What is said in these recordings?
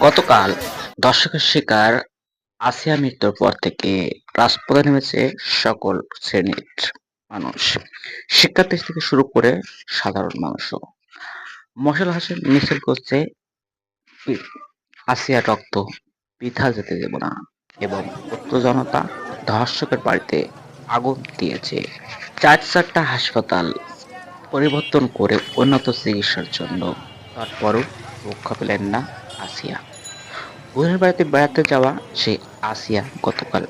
গতকাল দর্শকের শিকার আসিয়া মৃত্যুর পর থেকে রাজপথে নেমেছে সকল শ্রেণির মানুষ। শিক্ষার্থী থেকে শুরু করে সাধারণ মানুষও। মশাল হাসিন মিছিল করছে আসিয়া রক্ত বৃথা যেতে দেব না এবং জনতা ধর্ষকের বাড়িতে আগুন দিয়েছে। চার চারটা হাসপাতাল পরিবর্তন করে উন্নত চিকিৎসার জন্য তারপরও রক্ষা পেলেন না আসিয়া। বোনের বাড়িতে বেড়াতে যাওয়া সেই আসিয়া গতকাল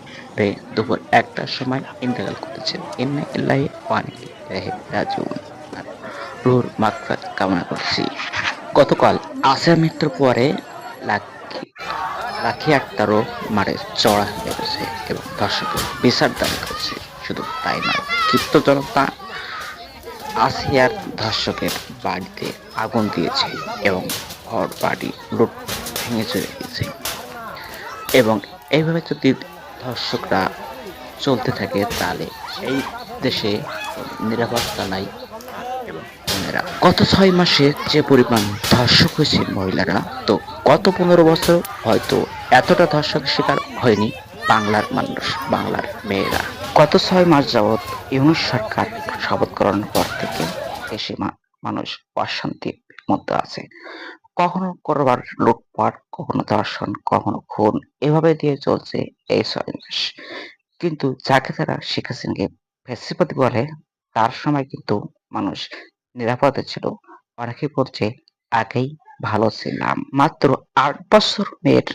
দুপুর একটার সময় ইন্তেকাল করেছেন। ইন্না ইল্লাহি ওয়ানি রাজিউন রুহুর মাগফিরাত কামনা করছি। গতকাল আসিয়া মৃত্যুর পরে লাখি লাখি আক্তারও মারে চড়া হয়ে গেছে এবং দর্শকের বিচার দাবি করছে। শুধু তাই নয় ক্ষিপ্ত জনতা আসিয়ার ধর্ষকের বাড়িতে আগুন দিয়েছে এবং ঘর বাড়ি লুট ভেঙে চলে গেছে এবং এইভাবে যদি ধর্ষকরা চলতে থাকে, তাহলে এই দেশে নিরাপত্তা নাই এবং গত ছয় মাসে যে পরিমাণ ধর্ষক হয়েছে মহিলারা, তো গত পনেরো বছর হয়তো এতটা ধর্ষক শিকার হয়নি। বাংলার মানুষ, বাংলার মেয়েরা। গত ছয় মাস যাবৎ ইউনুস সরকার শপথ করানোর পর থেকে দেশে মানুষ অশান্তির মধ্যে আছে। কখনো করবার লুটপাট, কখনো ধর্ষণ, কখনো খুন, এভাবে দিয়ে চলছে এই ছয় মাস। কিন্তু যাকে তারা শেখ হাসিনাকে ফেসিপতি বলে, তার সময় কিন্তু মানুষ নিরাপদে ছিল। অনেকে বলছে আগেই ভালো ছিলাম। মাত্র আট বছর মেয়ের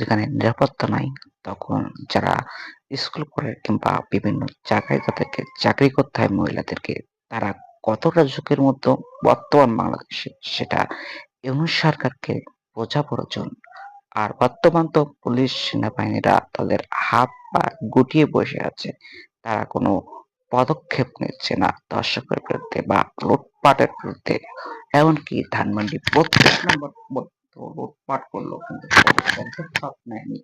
যেখানে নিরাপত্তা নাই তখন যারা স্কুল করে কিংবা বিভিন্ন জায়গায় তাদেরকে চাকরি করতে হয় মহিলাদেরকে, তারা কতটা ঝুঁকির মধ্যে বর্তমান বাংলাদেশে সেটা ইউনুস সরকারকে বোঝা প্রয়োজন আর বর্তমান তো পুলিশ, সেনাবাহিনীরা তাদের হাত পা গুটিয়ে বসে আছে। তারা কোনো পদক্ষেপ নিচ্ছে না দর্শকের বিরুদ্ধে বা লুটপাটের বিরুদ্ধে। এমনকি ধানমন্ডি প্রত্যেক নম্বর লুটপাট করল কিন্তু নেয়নি